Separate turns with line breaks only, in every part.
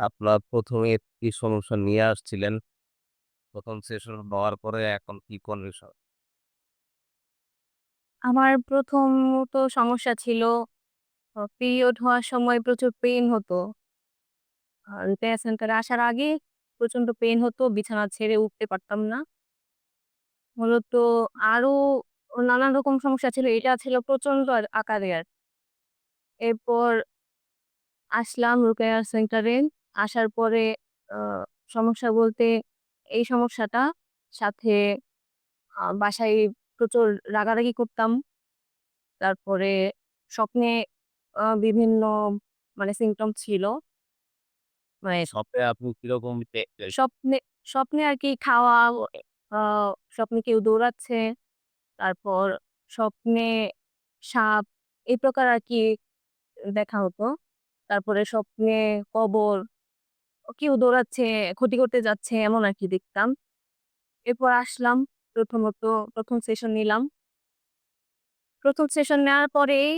আপনার ১ম এ কি সমস্যা নিয়ে আসছিলেন? প্রথম সেশন হওয়ার পরে এখন কি কন্ডিশন?
আমার প্রথমত সমস্যা ছিল পিরিয়ড হওয়ার সময় প্রচুর পেন হতো। রিপেয়ার সেন্টারে আসার আগে প্রচণ্ড পেন হতো, বিছানা ছেড়ে উঠতে পারতাম না। মূলত আরও নানান রকম সমস্যা ছিল। এটা ছিল প্রচণ্ড আকারের। এরপর আসলাম রোকেয়া সেন্টারে। আসার পরে সমস্যা বলতে এই সমস্যাটা, সাথে বাসায় প্রচুর রাগারাগি করতাম। তারপরে স্বপ্নে বিভিন্ন মানে সিম্পটম ছিল। মানে
স্বপ্নে আপনি কীরকম দেখতেন?
স্বপ্নে আর কি খাওয়া, স্বপ্নে কেউ দৌড়াচ্ছে, তারপর স্বপ্নে সাপ এই প্রকার আর কি দেখা হতো। তারপরে স্বপ্নে কবর, কেউ দৌড়াচ্ছে, ক্ষতি করতে যাচ্ছে এমন আর কি দেখতাম। এরপর আসলাম প্রথমত প্রথম সেশন নিলাম। প্রথম সেশন নেওয়ার পরেই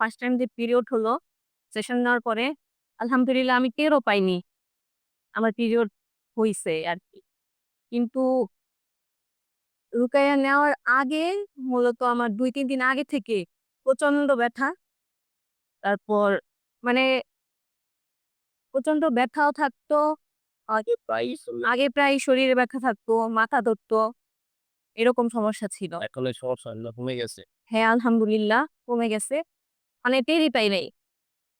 ফার্স্ট টাইম যে পিরিয়ড হলো, সেশন নেওয়ার পরে আলহামদুলিল্লাহ আমি টেরও পাইনি। আমার পিরিয়ড হইছে আরকি। কিন্তু রুকাইয়া নেওয়ার আগে মূলত আমার ২-৩ দিন আগে থেকে প্রচণ্ড ব্যথা। তারপর মানে প্রচণ্ড ব্যথাও থাকতো। আগে প্রায় শরীরে ব্যথা থাকতো, মাথা ধরতো। এরকম সমস্যা ছিল।
এখন এই সমস্যাগুলো কমে গেছে?
হ্যাঁ, আলহামদুলিল্লাহ কমে গেছে। মানে টেরই পাই নাই।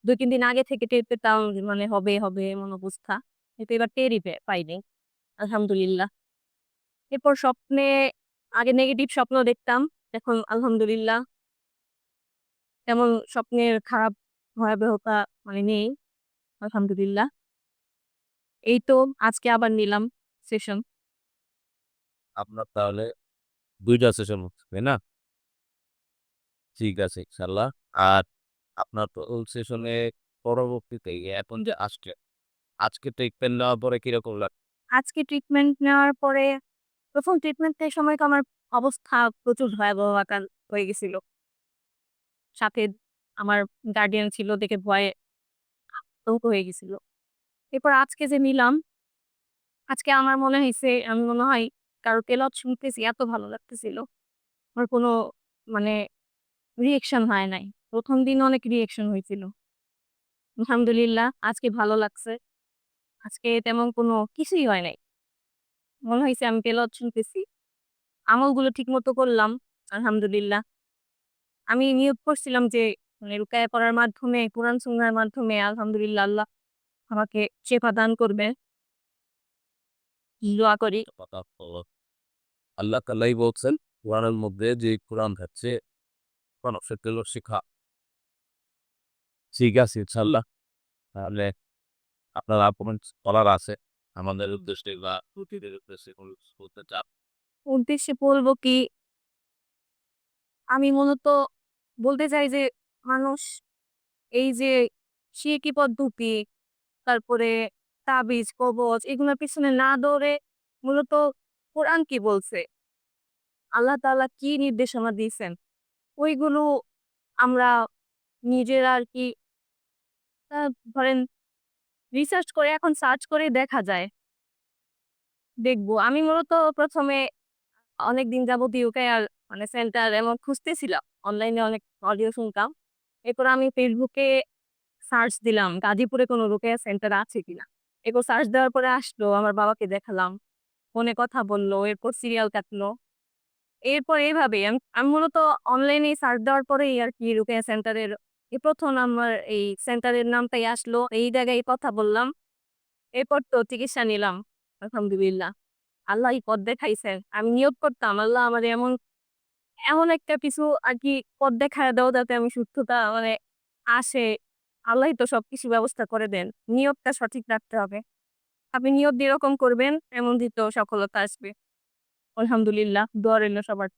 ২-৩ দিন আগে থেকে টের পেতাম মানে হবে, হবে এমন অবস্থা। কিন্তু এবার টেরই পাই নাই। আলহামদুলিল্লাহ। এরপর স্বপ্নে আগে নেগেটিভ স্বপ্ন দেখতাম। এখন আলহামদুলিল্লাহ তেমন স্বপ্নের খারাপ ভয়াবহতা মানে নেই। আলহামদুলিল্লাহ। এই তো আজকে আবার নিলাম সেশন।
আপনার তাহলে ২ টা সেশন হচ্ছে, তাই না? ঠিক আছে ইনশাআল্লাহ। আর আপনার ১ম সেশনে পরবর্তীতে এখন যে আসছেন, আজকে ট্রিটমেন্ট নেওয়ার পরে কীরকম লাগ
আজকে ট্রিটমেন্ট নেওয়ার পরে ১ম ট্রিটমেন্টের সময় তো আমার অবস্থা প্রচুর ভয়াবহ আকার হয়ে গেছিল। সাথে আমার গার্ডিয়ান ছিল দেখে ভয়ে আতঙ্ক হয়ে গেছিল। এরপর আজকে যে নিলাম, আজকে আমার মনে হয়েছে আমি মনে হয় কারও তেলাওয়াত শুনতেছি এত ভালো লাগতেছিল। আমার কোনো মানে রিয়েকশন হয় নাই। প্রথম দিন অনেক রিয়েকশন হয়েছিল। আলহামদুলিল্লাহ আজকে ভালো লাগছে। আজকে তেমন কোনো কিছুই হয় নাই। মনে হয়েছে আমি তেলাওয়াত শুনতেছি। আমলগুলো ঠিক মতো করলাম। আলহামদুলিল্লাহ। আমি নিয়ত করছিলাম যে মানে রুকায়া করার মাধ্যমে, কুরআন সুন্নাহর মাধ্যমে আলহামদুলিল্লাহ আল্লাহ আমাকে শেফা দান করবে। দোয়া করি।
আল্লাহ তাআলাই বলছেন কোরআনের মধ্যে যে কোরআন থাকছে মানুষের তেল শিখা। ঠিক আছে ইনশাআল্লাহ। তাহলে আপনার আর্গুমেন্টস করার আছে আমাদের উদ্দেশ্যে বা অতিথিদের উদ্দেশ্যে বলতে চান?
উদ্দেশ্যে বলব কি আমি মূলত বলতে চাই যে মানুষ এই যে শিরকি পদ্ধতি, তারপরে তাবিজ, কবজ এগুলোর পিছনে না দৌড়ে মূলত কোরআন কি বলছে? আল্লাহ তাআলা কি নির্দেশনা দিয়েছেন? ওইগুলো আমরা নিজেরা আর কি ধরেন রিসার্চ করে এখন সার্চ করেই দেখা যায়। দেখব। আমি মূলত ১ম এ অনেকদিন যাবত আর মানে সেন্টার এমন খুঁজতেছিলাম। অনলাইনে অনেক অডিও শুনতাম। এরপর আমি ফেসবুকে সার্চ দিলাম গাজীপুরে কোনো রুকায়া সেন্টার আছে কিনা। এরপর সার্চ দেওয়ার পরে আসলো, আমার বাবাকে দেখালাম। ফোনে কথা বলল এরপর সিরিয়াল কাটলো। এরপর এইভাবে আমি মূলত অনলাইনে সার্চ দেওয়ার পরেই আর কি রুকায়া সেন্টারের এই ১ম আমার এই সেন্টারের নামটাই আসলো। এই জায়গায় কথা বললাম। এরপর তো চিকিৎসা নিলাম। আলহামদুলিল্লাহ। আল্লাহই পথ দেখাইছেন। আমি নিয়োগ করতাম আল্লাহ আমার এমন, এমন একটা কিছু আর কি পথ দেখায় দাও যাতে আমি সুস্থতা মানে আসে। আল্লাহ তো সবকিছু ব্যবস্থা করে দেন। নিয়োগটা সঠিক রাখতে হবে। আপনি নিয়োগ যেরকম করবেন, এমন তো সফলতা আসবে। আলহামদুলিল্লাহ। দোয়া রইল সবার।